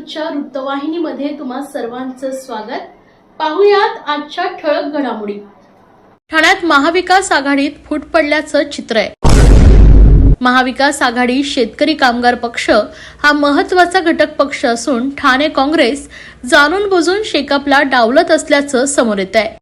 न्यूजच्या वृत्तवाहिनीमध्ये तुम्हा सर्वांचं स्वागत. पाहुयात आजच्या ठळक घडामोडी. ठाण्यात महाविकास आघाडीत फूट पडल्याचं चित्र आहे. महाविकास आघाडी शेतकरी कामगार पक्ष हा महत्त्वाचा घटक पक्ष असून ठाणे काँग्रेस जाणून बुजून शेकापला डावलत असल्याचं समोर येत आहे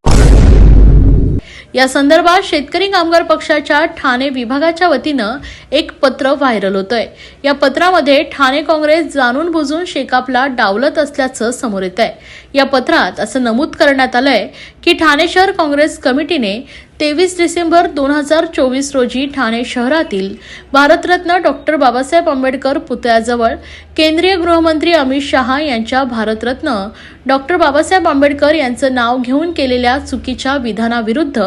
या संदर्भात शेतकरी कामगार पक्षाच्या ठाणे विभागाच्या वतीनं एक पत्र व्हायरल होतंय. या पत्रामध्ये ठाणे काँग्रेस जाणून बुजून शेकापला डावलत असल्याचं समोर येत आहे या पत्रात असं नमूद करण्यात आलंय की ठाणे शहर काँग्रेस कमिटीने तेवीस डिसेंबर दोन हजार चोवीस रोजी ठाणे शहरातील भारतरत्न डॉक्टर बाबासाहेब आंबेडकर पुतळ्याजवळ केंद्रीय गृहमंत्री अमित शहा यांच्या भारतरत्न डॉक्टर बाबासाहेब आंबेडकर यांचं नाव घेऊन केलेल्या चुकीच्या विधानाविरुद्ध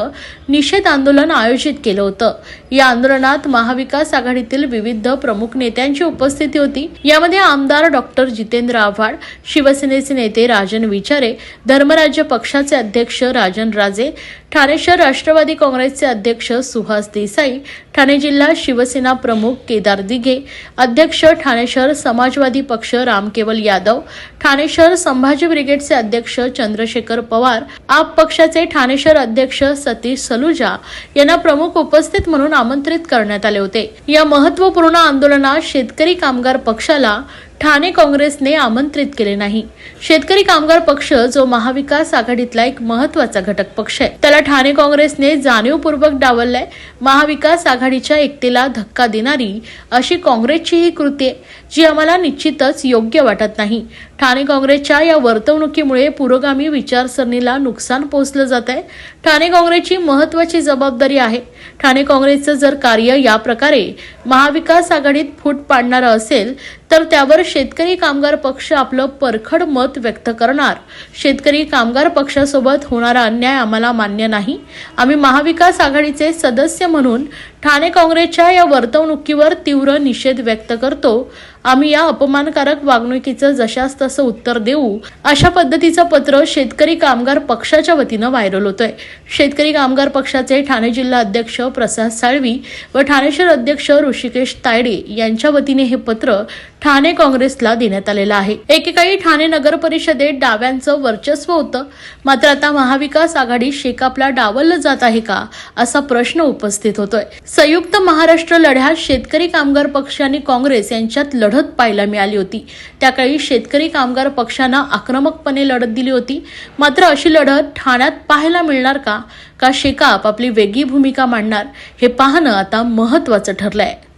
निषेध आंदोलन आयोजित केलं होतं. या आंदोलनात महाविकास आघाडीतील विविध प्रमुख नेत्यांची उपस्थिती होती. यामध्ये आमदार डॉक्टर जितेंद्र आव्हाड शिवसेनेचे नेते राजन विचारे धर्मराज्य पक्षाचे अध्यक्ष राजन राजे ठाणे शहर राष्ट्रवादी काँग्रेसचे अध्यक्ष सुहास देसाई ठाणे जिल्हा शिवसेना प्रमुख केदार दिघे अध्यक्ष ठाणे शहर राष्ट्रवादी पक्ष रामकेवल यादव ठाणे शहर संभाजी ब्रिगेडचे अध्यक्ष चंद्रशेखर पवार आप पक्षाचे ठाणे शहर अध्यक्ष सतीश सलुजा यांना प्रमुख उपस्थित म्हणून आमंत्रित करण्यात आले होते. या महत्त्वपूर्ण आंदोलनात शेतकरी कामगार पक्षाला ठाणे काँग्रेसने आमंत्रित केले नाही. शेतकरी कामगार पक्ष जो महाविकास आघाडीतला एक महत्त्वाचा घटक पक्ष आहे. त्याला ठाणे काँग्रेसने जाणीवपूर्वक डावललाय. महाविकास आघाडीच्या एकतेला धक्का देणारी अशी काँग्रेसची ही कृती आहे जी आम्हाला निश्चितच योग्य वाटत नाही. ठाणे काँग्रेसच्या या वर्तवणुकीमुळे पुरोगामी विचारसरणीला नुकसान पोहोचलं जात आहे. ठाणे काँग्रेसची महत्वाची जबाबदारी आहे. ठाणे काँग्रेसचं जर कार्य या प्रकारे महाविकास आघाडीत फूट पाडणारं असेल तर त्यावर शेतकरी कामगार पक्ष आपलं परखड मत व्यक्त करणार. शेतकरी कामगार पक्षासोबत होणारा अन्याय आम्हाला मान्य नाही. आम्ही महाविकास आघाडीचे सदस्य म्हणून ठाणे काँग्रेसच्या या वर्तवणुकीवर तीव्र निषेध व्यक्त करतो. आम्ही या अपमानकारक वागणुकीचं जशास तसं उत्तर देऊ अशा पद्धतीचं पत्र शेतकरी कामगार पक्षाच्या वतीनं व्हायरल होतंय. शेतकरी कामगार पक्षाचे ठाणे जिल्हा अध्यक्ष प्रसाद साळवी व ठाणे शहर अध्यक्ष ऋषिकेश तायडे यांच्या वतीने हे पत्र ठाणे काँग्रेसला देण्यात आलेलं आहे. एकेकाळी ठाणे नगर परिषदेत डाव्यांचं वर्चस्व होतं. मात्र आता महाविकास आघाडी शेकापला डावललं जात आहे का असा प्रश्न उपस्थित होतोय. संयुक्त महाराष्ट्र लढ्यात शेतकरी कामगार पक्ष आणि काँग्रेस यांच्यात लढत पाहायला मिळाली होती. त्याकाळी शेतकरी कामगार पक्षानं आक्रमकपणे लढत दिली होती. मात्र अशी लढत ठाण्यात पाहायला मिळणार का? का शेकाप आपली वेगळी भूमिका मांडणार? हे पाहणं आता महत्वाचं ठरलंय. आहे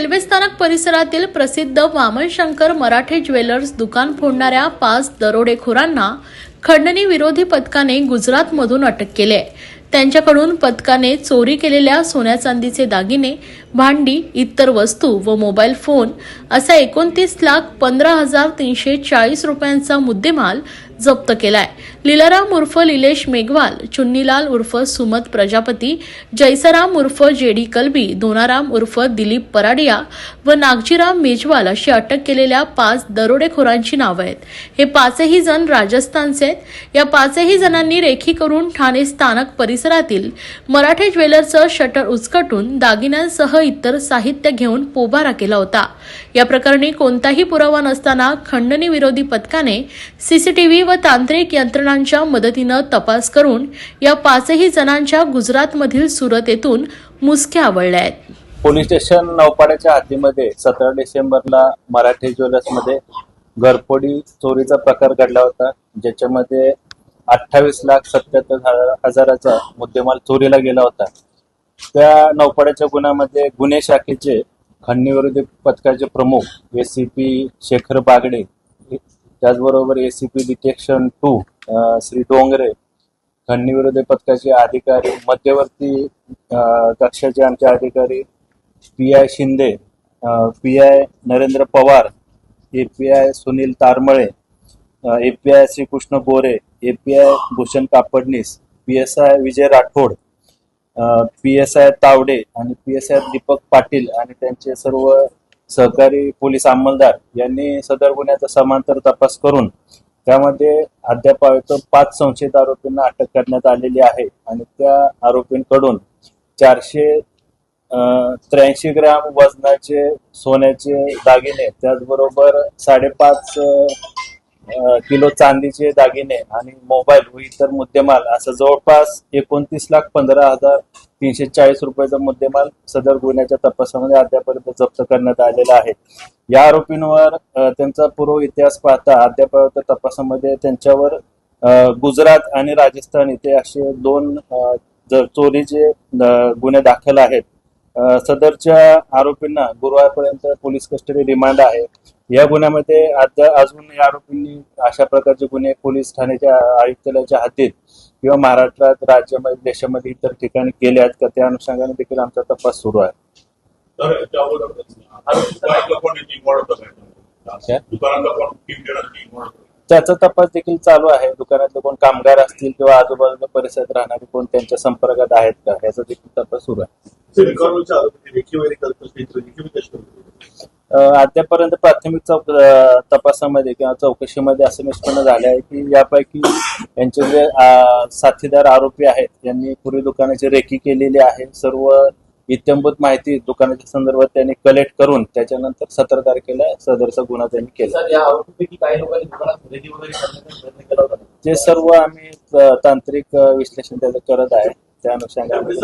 रेल्वे स्थानक परिसरातील प्रसिद्ध वामनशंकर मराठे ज्वेलर्स दुकान फोडणाऱ्या पाच दरोडेखोरांना खंडणी विरोधी पथकाने गुजरातमधून अटक केली आहे. त्यांच्याकडून पथकाने चोरी केलेल्या सोन्या चांदीचे दागिने भांडी इतर वस्तू व मोबाईल फोन असा एकोणतीस लाख पंधरा हजार तीनशे चाळीस रुपयांचा मुद्देमाल जप्त केलाय. लीलाराम उर्फ लिलेश मेघवाल चुन्नीलाल उर्फ सुमत प्रजापती जैसराम उर्फ जेडी कलबी दोनाराम उर्फ दिलीप पराडिया व नागजीराम मेजवाल अशी अटक केलेल्या पाच दरोडेखोरांची नावं आहेत. हे पाचही जण राजस्थानचे आहेत. या पाचही जणांनी रेखी करून ठाणे स्थानक परिसरातील मराठे ज्वेलर्सचं शटर उचकटून दागिन्यांसह इतर साहित्य घेऊन पोबारा केला होता. या प्रकरणी कोणताही पुरावा नसताना खंडणी विरोधी पथकाने सीसीटीव्ही व तांत्रिक यंत्रणांच्या मदतीनं तपास करून या पाचही जणांच्या गुजरातमधील सुरत येथून मुसक्या आवळल्या आहेत. पोलीस स्टेशन नौपाड्याच्या हातीमध्ये सतरा डिसेंबरला मराठी ज्वेलर्समध्ये घरफोडी चोरीचा प्रकार घडला होता. ज्याच्यामध्ये अठ्ठावीस लाख सत्याहत्तर हजाराचा मुद्देमाल चोरीला गेला होता. त्या नौपाड्याच्या गुन्ह्यामध्ये गुन्हे शाखेचे खंडणीविरोधी पथकाचे प्रमुख एसीपी शेखर बागडे त्याचबरोबर ACP detection two Shri Dongre खंडणीविरोधी पथकाचे अधिकारी मध्यवर्ती कक्षाचे आमचे अधिकारी P I Shinde P I Narendra Pawar A P I Sunil Tarmale A P I Shrikrishna P I Bhushan Kapadnis P S I Vijay Rathod P S I Tawde आणि P S I Deepak Patil आणि त्यांचे सर्व सहकारी police अंमलदार यांनी सदर गुन्ह्याचा समांतर तपास करून त्यामध्ये अद्याप पाच संशयित आरोपींना अटक करण्यात आलेली आहे आणि त्या आरोपींकडून चारशे त्र्याऐंशी ग्रॅम वजनाचे सोन्याचे दागिने त्याचबरोबर साडेपाच किलो चांदीचे दागिने आणि मोबाईल व इतर मुद्देमाल. असं जवळपास एकोणतीस लाख पंधरा हजार तीनशे चाळीस रुपयाचा मुद्देमाल सदर गुन्ह्याच्या तपासामध्ये अद्यापर्यंत जप्त करण्यात आलेला आहे. या आरोपींवर त्यांचा पूर्व इतिहास पाहता अद्यापर्यंत तपासामध्ये त्यांच्यावर गुजरात आणि राजस्थान इथे असे दोन चोरीचे गुन्हे दाखल आहेत. सदरच्या आरोपींना गुरुवारपर्यंत पोलीस कस्टडी रिमांड आहे. या गुन्ह्यामध्ये आता अजून या आरोपींनी अशा प्रकारचे गुन्हे पोलीस ठाण्याच्या आयुक्तालयाच्या हद्दीत किंवा महाराष्ट्रात राज्यामध्ये देशामध्ये इतर ठिकाणी केले आहेत का? त्या अनुषंगाने देखील आमचा तपास सुरू आहे. तर याच्या त्याचा तपास देखील चालू आहे दुकानातले कोण कामगार असतील किंवा आजूबाजूच्या परिसरात राहणारे कोण त्यांच्या संपर्कात आहेत का? याचा देखील तपास सुरू आहे. ते रिकॉर्डच्या आरोपी रेखी वगैरे करत असतील तर रेखी कशी करतो अं, अद्यापर्यंत प्राथमिक चौक तपासामध्ये किंवा चौकशीमध्ये असं निष्पन्न झाले आहे की यापैकी यांचे जे साथीदार आरोपी आहेत यांनी पूर्वी दुकानाची रेकी केलेली आहे. सर्व इत्यंभूत माहिती दुकानाच्या संदर्भात त्यांनी कलेक्ट करून त्याच्यानंतर सतरा तारखेला सदरचा गुन्हा त्यांनी केला. सर या आरोपीपैकी काही लोकांनी दुकानात खरेदी वगैरे करण्याचा प्रयत्न केला होता? ते सर्व आम्ही तांत्रिक विश्लेषण त्याचं करत आहे. त्या अनुषंगाने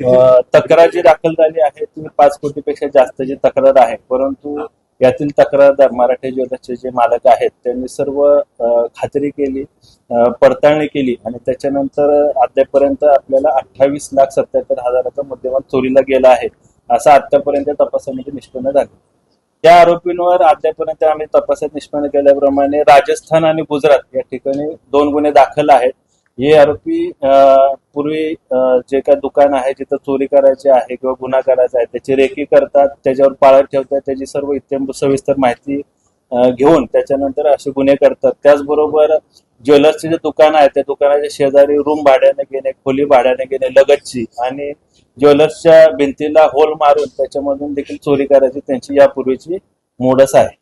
हे तक्रार जी दाखल झाली आहे ती पाच कोटीपेक्षा जास्तची तक्रार आहे. परंतु यातील तक्रारदार मराठी ज्वेलर्सचे जे मालक आहेत त्यांनी सर्व खात्री केली पडताळणी केली आणि त्याच्यानंतर अद्यापर्यंत आपल्याला अठ्ठावीस लाख सत्याहत्तर हजाराचा मुद्देमाल चोरीला गेला आहे असं आतापर्यंत तपासामध्ये निष्पन्न झालं त्या आरोपींवर अद्यापर्यंत आम्ही तपासात निष्पन्न केल्याप्रमाणे राजस्थान आणि गुजरात या ठिकाणी दोन गुन्हे दाखल आहेत. हे आरोपी पूर्वी जे काय दुकान आहे जिथं चोरी करायची आहे किंवा गुन्हा करायचा आहे त्याची रेकी करतात त्याच्यावर पाळत ठेवतात त्याची सर्व इत्यंभ सविस्तर माहिती घेऊन त्याच्यानंतर असे गुन्हे करतात. त्याचबरोबर ज्वेलर्सचे जे दुकान आहे त्या दुकानाच्या शेजारी रूम भाड्याने घेणे खोली भाड्याने घेणे लगतची आणि ज्वेलर्सच्या भिंतीला होल मारून त्याच्यामधून देखील चोरी करायची त्यांची यापूर्वीची मोडस आहे.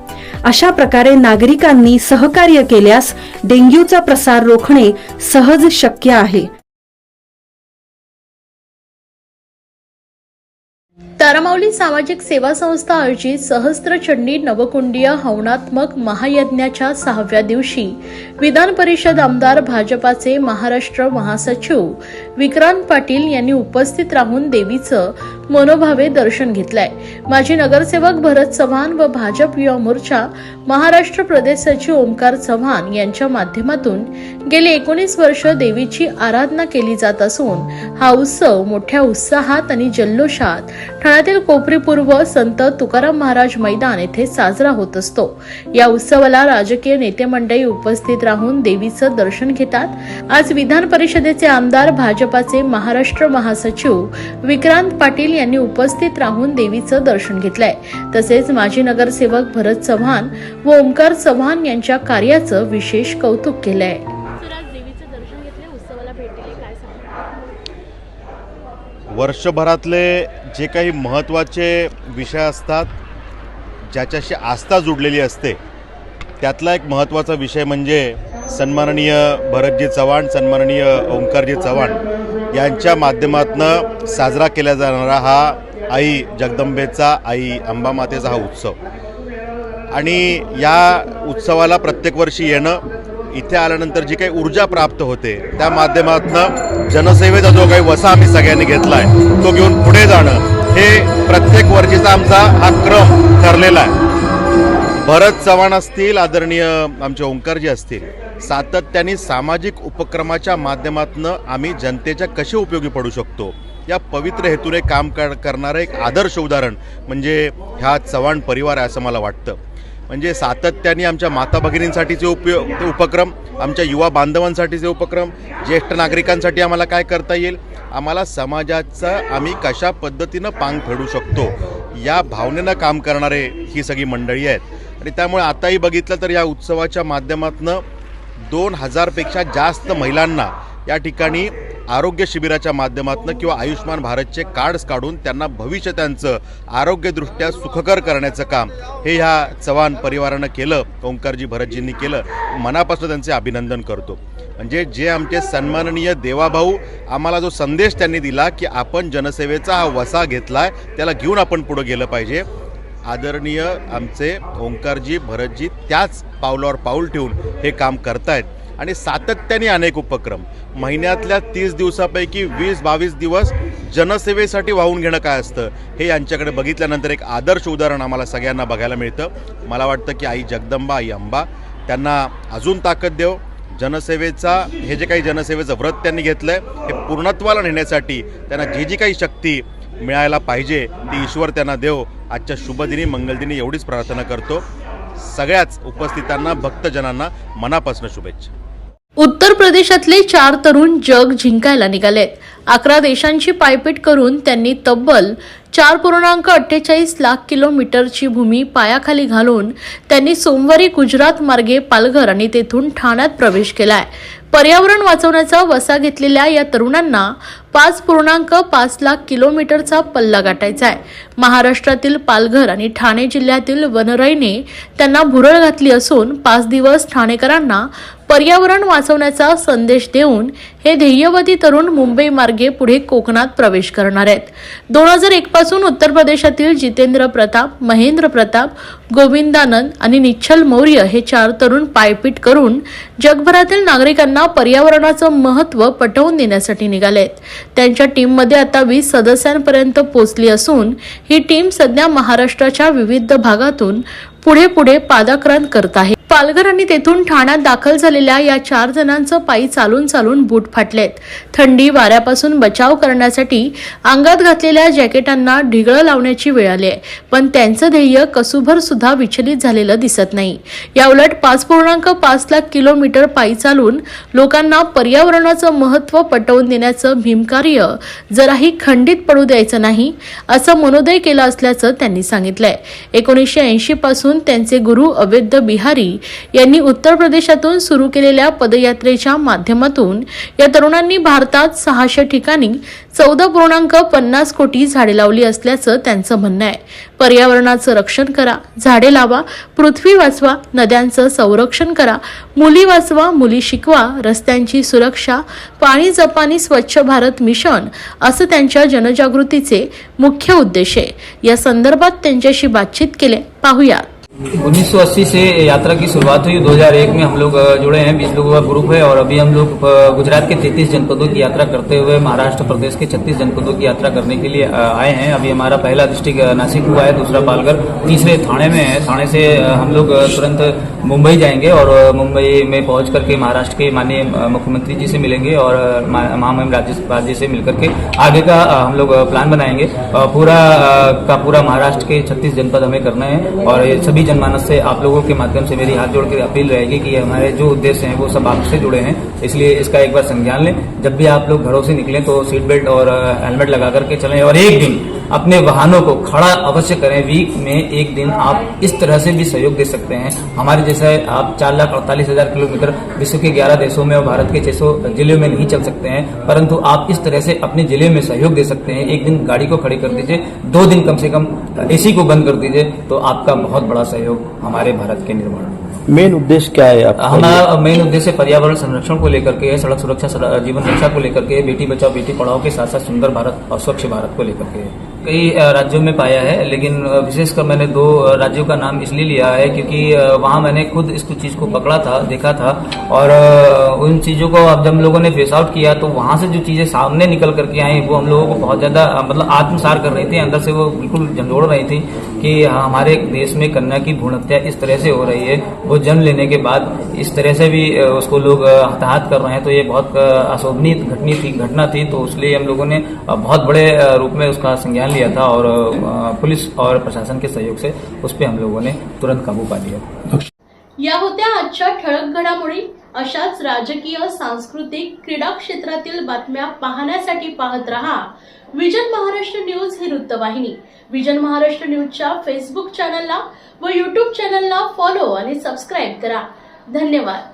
अशा प्रकारे नागरिकांनी सहकार्य केल्यास डेंग्यूचा प्रसार रोखणे सहज शक्य आहे. तारामावली सामाजिक सेवा संस्था आयोजित सहस्त्र चंडी नवकुंडीय हवनात्मक महायज्ञाच्या सहाव्या दिवशी विधान परिषद आमदार भाजपाचे महाराष्ट्र महासचिव विक्रांत पाटील यांनी उपस्थित राहून देवीचं मनोभावे दर्शन घेतलंय. माजी नगरसेवक भरत चव्हाण व भाजप युवा मोर्चा महाराष्ट्र प्रदेश सचिव ओमकार चव्हाण यांच्या माध्यमातून गेली एकोणीस वर्ष देवीची आराधना केली जात असून हा उत्सव मोठ्या उत्साहात आणि जल्लोषात ठाण्यातील कोपरी पूर्व संत तुकाराम महाराज मैदान येथे साजरा होत असतो. या उत्सवाला राजकीय नेते मंडळी उपस्थित राहून देवीचं दर्शन घेतात. आज विधान परिषदेचे आमदार भाजपाचे महाराष्ट्र महासचिव विक्रांत पाटील यांनी उपस्थित राहून देवीचं दर्शन घेतलंय. तसेच माजी नगरसेवक भरत चव्हाण व ओमकार चव्हाण यांच्या कार्याचं विशेष कौतुक केलंय. देवीचं दर्शन घेतलंय उत्सवाला भेट दिली काय वर्षभरातले जे काही महत्त्वाचे विषय असतात ज्याच्याशी आस्था जुडलेली असते त्यातला एक महत्त्वाचा विषय म्हणजे सन्माननीय भरतजी चव्हाण सन्माननीय ओंकारजी चव्हाण यांच्या माध्यमातनं साजरा केला जाणारा हा आई जगदंबेचा आई अंबामातेचा हा उत्सव. आणि या उत्सवाला प्रत्येक वर्षी येणं इथे आल्यानंतर जी काही ऊर्जा प्राप्त होते त्या माध्यमातनं जनसेवेचा जो काही वसा आम्ही सगळ्यांनी घेतला आहे तो घेऊन पुढे जाणं हे प्रत्येक वर्षीचा आमचा हा क्रम ठरलेला आहे. भरत चव्हाण असतील आदरणीय आमचे ओंकारजी असतील सातत्याने सामाजिक उपक्रमाच्या माध्यमातून आम्ही जनतेच्या कसे उपयोगी पडू शकतो? या पवित्र हेतूने काम कर करणारं एक आदर्श उदाहरण म्हणजे ह्या चव्हाण परिवार आहे असं मला वाटतं. म्हणजे सातत्याने आमच्या माता भगिनींसाठीचे उपयोग उपक्रम आमच्या युवा बांधवांसाठीचे उपक्रम ज्येष्ठ नागरिकांसाठी आम्हाला काय करता येईल? आम्हाला समाजाचा आम्ही कशा पद्धतीनं पांग फेडू शकतो? या भावनेनं काम करणारे ही सगळी मंडळी आहेत. आणि त्यामुळे आताही बघितलं तर या उत्सवाच्या माध्यमातून दोन हजारपेक्षा जास्त महिलांना या ठिकाणी आरोग्य शिबिराच्या माध्यमातून किंवा आयुष्यमान भारतचे कार्ड्स काढून त्यांना भविष्य त्यांचं आरोग्यदृष्ट्या सुखकर करण्याचं काम हे ह्या चव्हाण परिवारानं केलं ओंकारजी भरतजींनी केलं. मनापासून त्यांचे अभिनंदन करतो. म्हणजे जे आमचे सन्माननीय देवाभाऊ आम्हाला जो संदेश त्यांनी दिला की आपण जनसेवेचा हा वसा आहे त्याला घेऊन आपण पुढं गेलं पाहिजे. आदरणीय आमचे ओंकारजी भरतजी त्याच पावलावर पाऊल ठेवून हे काम करतायत. आणि सातत्याने अनेक उपक्रम. महिन्यातल्या तीस दिवसापैकी वीस बावीस दिवस जनसेवेसाठी वाहून घेणं काय असतं हे यांच्याकडे बघितल्यानंतर एक आदर्श उदाहरण आम्हाला सगळ्यांना बघायला मिळतं. मला वाटतं की आई जगदंबा आई अंबा त्यांना अजून ताकद देव. जनसेवेचा हे जे काही जनसेवेचं व्रत त्यांनी घेतलं आहे हे पूर्णत्वाला नेण्यासाठी त्यांना जी जी काही शक्ती मिळायला पाहिजे ती ईश्वर त्यांना देव. आजच्या शुभदिनी मंगलदिनी एवढीच प्रार्थना करतो. सगळ्याच उपस्थितांना भक्तजनांना मनापासून शुभेच्छा. उत्तर प्रदेशातले चार तरुण जग जिंकायला निघालेत. अकरा देशांची पायपीट करून त्यांनी तब्बल चार पूर्णांक अठ्ठेचाळीस लाख किलोमीटरची भूमी पायाखाली घालून त्यांनी सोमवारी गुजरात मार्गे पालघर आणि तेथून ठाण्यात प्रवेश केलाय. पर्यावरण वाचवण्याचा वसा घेतलेल्या या तरुणांना पाच पूर्णांक पाच लाख किलोमीटरचा पल्ला गाठायचा आहे. महाराष्ट्रातील पालघर आणि ठाणे जिल्ह्यातील वनराईने त्यांना भुरळ घातली असून पाच दिवस ठाणेकरांना पर्यावरण वाचवण्याचा संदेश देऊन हे ध्येयवादी तरुण मुंबई मार्गे पुढे कोकणात प्रवेश करणार आहेत. दोन हजार एक पासून उत्तर प्रदेशातील जितेंद्र प्रताप महेंद्र प्रताप गोविंदानंद आणि निच्छल मौर्य हे चार तरुण पायपीट करून जगभरातील नागरिकांना पर्यावरणाचं महत्त्व पटवून देण्यासाठी निघालेत त्यांच्या टीममध्ये आता वीस सदस्यांपर्यंत पोहोचली असून ही टीम सध्या महाराष्ट्राच्या विविध भागातून पुढे पुढे पादाक्रांत करत आहे. पालघर आणि तेथून ठाण्यात दाखल झालेल्या या चार जणांचं पायी चालून चालून बूट फाटलेत. थंडी वाऱ्यापासून बचाव करण्यासाठी अंगात घातलेल्या जॅकेटांना ढिगळं लावण्याची वेळ आली आहे. पण त्यांचं ध्येय कसुभर सुद्धा विचलित झालेलं दिसत नाही. याउलट पाच पूर्णांक पाच लाख किलोमीटर पायी चालून लोकांना पर्यावरणाचं महत्त्व पटवून देण्याचं भीमकार्य जराही खंडित पडू द्यायचं नाही असं मनोदय केलं असल्याचं त्यांनी सांगितलंय. एकोणीसशे ऐंशी पासून त्यांचे गुरु अवैध बिहारी यांनी उत्तर प्रदेशातून सुरू केलेल्या पदयात्रेच्या माध्यमातून या तरुणांनी भारतात सहाशे ठिकाणी चौदा पूर्णांक पन्नास कोटी झाडे लावली असल्याचं त्यांचं म्हणणं आहे. पर्यावरणाचं रक्षण करा झाडे लावा पृथ्वी वाचवा नद्यांचं संरक्षण करा मुली वाचवा मुली शिकवा रस्त्यांची सुरक्षा पाणी जपानी स्वच्छ भारत मिशन असं त्यांच्या जनजागृतीचे मुख्य उद्देश आहे. या संदर्भात त्यांच्याशी बातचीत केले. पाहूयात 1980 से यात्रा की शुरुआत हुई। 2001 में हम लोग जुड़े हैं 20 लोगों का ग्रुप है और अभी हम लोग गुजरात के 33 जनपदों की यात्रा करते हुए महाराष्ट्र प्रदेश के 36 जनपदों की यात्रा करने के लिए आए हैं। अभी हमारा पहला डिस्ट्रिक्ट नासिक हुआ है, दूसरा पालघर, तीसरे थाने में है। थाने से हम लोग तुरंत मुंबई जाएँगे और मुंबई में पहुँच करके महाराष्ट्र के माननीय मुख्यमंत्री जी से मिलेंगे और महामहिम राज्यपाल जी से मिलकर के आगे का हम लोग प्लान बनाएँगे। पूरा का पूरा महाराष्ट्र के 36 जनपद हमें करना है और ये सभी जनमानस से आप लोगों के माध्यम से मेरी हाथ जोड़कर अपील रहेगी कि हमारे जो उद्देश्य हैं, वो सब आपसे जुड़े हैं। इसलिए इसका एक बार संज्ञान लें। जब भी आप लोग घरों से निकलें तो सीट बेल्ट और हेलमेट लगा करके चलें और एक दिन अपने वाहनों को खड़ा अवश्य करें। वीक में एक दिन आप इस तरह से भी सहयोग दे सकते हैं। हमारे जैसा आप चार लाख अड़तालीस हज़ार किलोमीटर विश्व के ग्यारह देशों में और भारत के छह सौ जिलों में नहीं चल सकते हैं परंतु आप इस तरह से अपने ज़िले में सहयोग दे सकते हैं। एक दिन गाड़ी को खड़ी कर दीजिए दो दिन कम से कम एसी को बंद कर दीजिए तो आपका बहुत बड़ा सहयोग हमारे भारत के निर्माण में मेन उद्देश्य क्या है आपका? हमारा मेन उद्देश्य पर्यावरण संरक्षण को लेकर के है सड़क सुरक्षा जीवन रक्षा को लेकर के बेटी बचाओ बेटी पढ़ाओ के साथ साथ सुंदर भारत और स्वच्छ भारत को लेकर के। है कई राज्यों में पाया है, लेकिन विशेषकर मैंने दो राज्यों का नाम इसलिए लिया है क्योंकि वहाँ मैंने खुद इस चीज़ को पकड़ा था, देखा था और उन चीज़ों को अब जब हम लोगों ने फेस आउट किया तो वहाँ से जो चीज़ें सामने निकल करके आई वो हम लोगों को बहुत ज़्यादा मतलब आत्मसार कर रही थी, अंदर से वो बिल्कुल झंझोड़ रही थी कि हमारे देश में कन्या की भ्रूण हत्या इस तरह से हो रही है, वो जन्म लेने के बाद इस तरह से भी उसको लोग हताहत कर रहे हैं तो ये बहुत अशोभनीय घटनी थी, घटना थी तो इसलिए हम लोगों ने बहुत बड़े रूप में उसका संज्ञान लिया था और पुलिस और प्रशासन के सहयोग से उस पर हम लोगों ने तुरंत काबू पा लिया। या होत्या आजच्या ठळक घडामोडी अशाच राजकीय सांस्कृतिक क्रीडा क्षेत्रातील बातम्या पाहण्यासाठी पाहत रहा. विजन महाराष्ट्र न्यूज ही वृत्तवाहिनी. विजन महाराष्ट्र न्यूजच्या फेसबुक चॅनलला व युट्यूब चॅनलला फॉलो आणि सबस्क्राईब करा. धन्यवाद.